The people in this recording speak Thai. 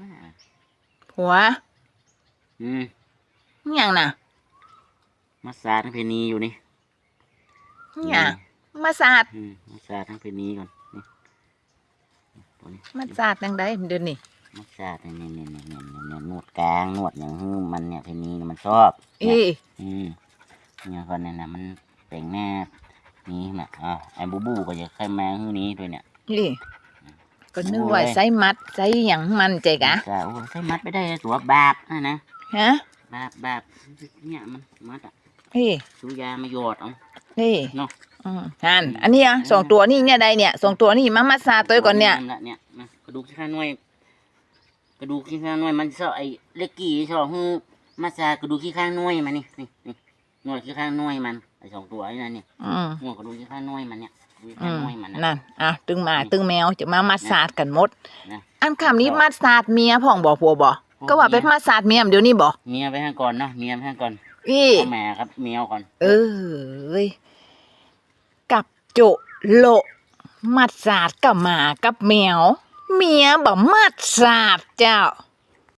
มาผัวอืมอิหยังน่ะมาสาดทั้งเพนีอยู่นี่อิหยังมาสาดอืมมาสาดทั้งเพนีก่อนนี่ตัวนี้มาสาดจังไดเดี๋ยวนี้มาสาดนี่นี่นี่นี่นี่นี่นวดกลางนวดอย่างฮื้อมันเนี่ยเพนีเนี่ยมันชอบเอ้ยอืมเนี่ยคนนั้นน่ะมันแต่งหน้านี่น่ะอ่าไอ้บูบูก็จะใครมาฮื้อนี้ด้วยเนี่ยเอ้ย ก็นึกว่าใส่มัดใส่หยังมันใจกะจะโอ้ใช้มัดไม่ได้ตัวบาปนะนะฮะบาปบาปเนี่ยมันมัดอะเอ้ยซื้อยามาหยอดเอาเอ้ยเนาะอืมฮันอันนี้อะสองตัวนี่เนี่ยใดเนี่ยสองตัวนี่มามาสาดตัวก่อนเนี่ยละเนี่ยมากระดูกที่ข้างน้อยกระดูกที่ข้างน้อยมันชอบไอ้เล็กกี้ชอบฮื้อมาซากระดูกที่ข้างน้อยมันนี่นี่นี่หน่วยที่ข้างน้อยมัน ไอ้สองตัวไอ้นั่นเนี่ยอืมหน่วยกระดูกที่ข้างน้อยมันเนี่ยกระดูกที่อืข้างมน้อยมันนะนั่นอะตึงหมาตึงแมวจะมามาสาดกันหมด นะ อันคำนี้มาสาดเมียพ่องบ่ผัวบ่ก็ว่าไปมาสาดเมียมเดี๋ยวนี้บ่เมียไปให้ก่อนเนาะเมียไปให้ก่อนพี่ เอาแม่ครับเมียก่อนเออเว้ยกับโจโละมัดสาดกับหมากับแมว เมียบ่มัดสาดเจ้า